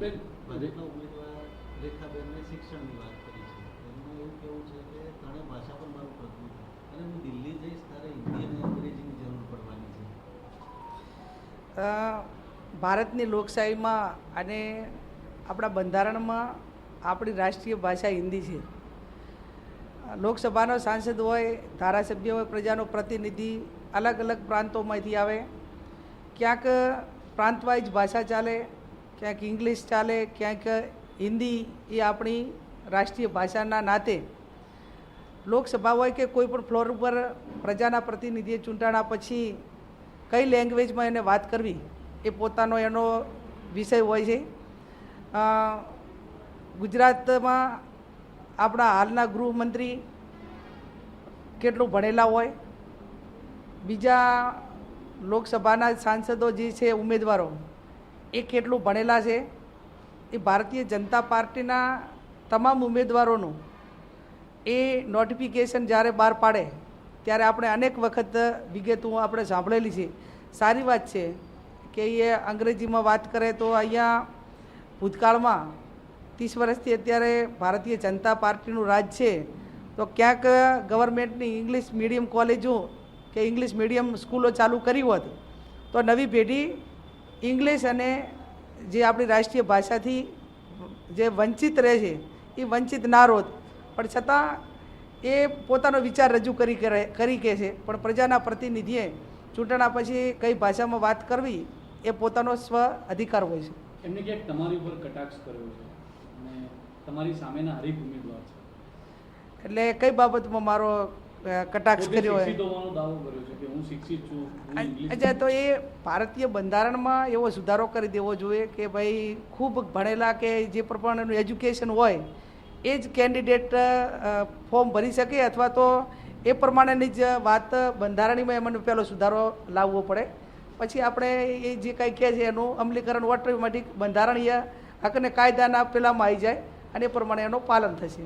બેન, ભાજપના ઉમેદવાર રેખાબેનને શિક્ષણની વાત કરી છે. એમનું એવું કેવું છે કે ત્રણેય ભાષા પર મારું પ્રભુત્વ અને હું દિલ્હી જઈશ ત્યારે હિન્દી અને અંગ્રેજીની જરૂર પડવાની છે. ભારતની લોકશાહીમાં અને આપણા બંધારણમાં આપણી રાષ્ટ્રીય ભાષા હિન્દી છે. લોકસભાનો સાંસદ હોય ધારાસભ્ય હોય પ્રજાનો પ્રતિનિધિ અલગ અલગ પ્રાંતોમાંથી આવે. ક્યાંક પ્રાંતવાઇઝ ભાષા ચાલે ક્યાંક ઇંગ્લિશ ચાલે, ક્યાંક હિન્દી, એ આપણી રાષ્ટ્રીય ભાષાના નાતે. લોકસભા હોય કે કોઈ પણ ફ્લોર ઉપર પ્રજાના પ્રતિનિધિએ ચૂંટાણા પછી કઈ લેંગ્વેજમાં એને વાત કરવી, એ પોતાનો એનો વિષય હોય છે. ગુજરાતમાં આપણા હાલના ગૃહમંત્રી કેટલું ભણેલા હોય. બીજા લોકસભાના સાંસદો જે છે, ઉમેદવારો. એ કેટલું ભણેલા છે? એ ભારતીય જનતા પાર્ટીના તમામ ઉમેદવારોનું એ નોટિફિકેશન જ્યારે બહાર પાડે, ત્યારે આપણે અનેક વખત વિગતો આપણે સાંભળેલી છે. સારી વાત છે કે એ અંગ્રેજીમાં વાત કરે તો અહીંયા ભૂતકાળમાં ત્રીસ વર્ષથી અત્યારે ભારતીય જનતા પાર્ટીનું રાજ છે. તો ક્યાંક ગવર્મેન્ટની ઇંગ્લિશ મીડિયમ કોલેજો કે ઇંગ્લિશ મીડિયમ સ્કૂલો ચાલુ કરી હોત, તો નવી પેઢી ઇંગ્લિશ અને જે આપણી રાષ્ટ્રીય ભાષાથી જે વંચિત રહે છે એ વંચિત ના રોત. પણ છતાં એ પોતાનો વિચાર રજૂ કરી કરે કરી કે છે. પણ પ્રજાના પ્રતિનિધિએ ચૂંટણા પછી કઈ ભાષામાં વાત કરવી એ પોતાનો સ્વ અધિકાર હોય છે. એમને ક્યાંક તમારી ઉપર કટાક્ષ કર્યો છે? અને તમારી સામેના હરીફ ઉમેદવાર છે? એટલે કઈ બાબતમાં મારો કટાક્ષ કર્યો હોય. અચ્છા તો એ ભારતીય બંધારણમાં એવો સુધારો કરી દેવો જોઈએ કે ભાઈ ખૂબ ભણેલા કે જે પ્રમાણેનું એજ્યુકેશન હોય એ જ કેન્ડિડેટ ફોર્મ ભરી શકે અથવા તો એ પ્રમાણેની જ વાત બંધારણીમાં એમને પહેલો સુધારો લાવવો પડે. પછી આપણે એ જે કાંઈ કહે છે એનું અમલીકરણ ઓટોમેટિક બંધારણીય હકને કાયદાના પેલામાં આવી જાય અને એ પ્રમાણે એનું પાલન થશે.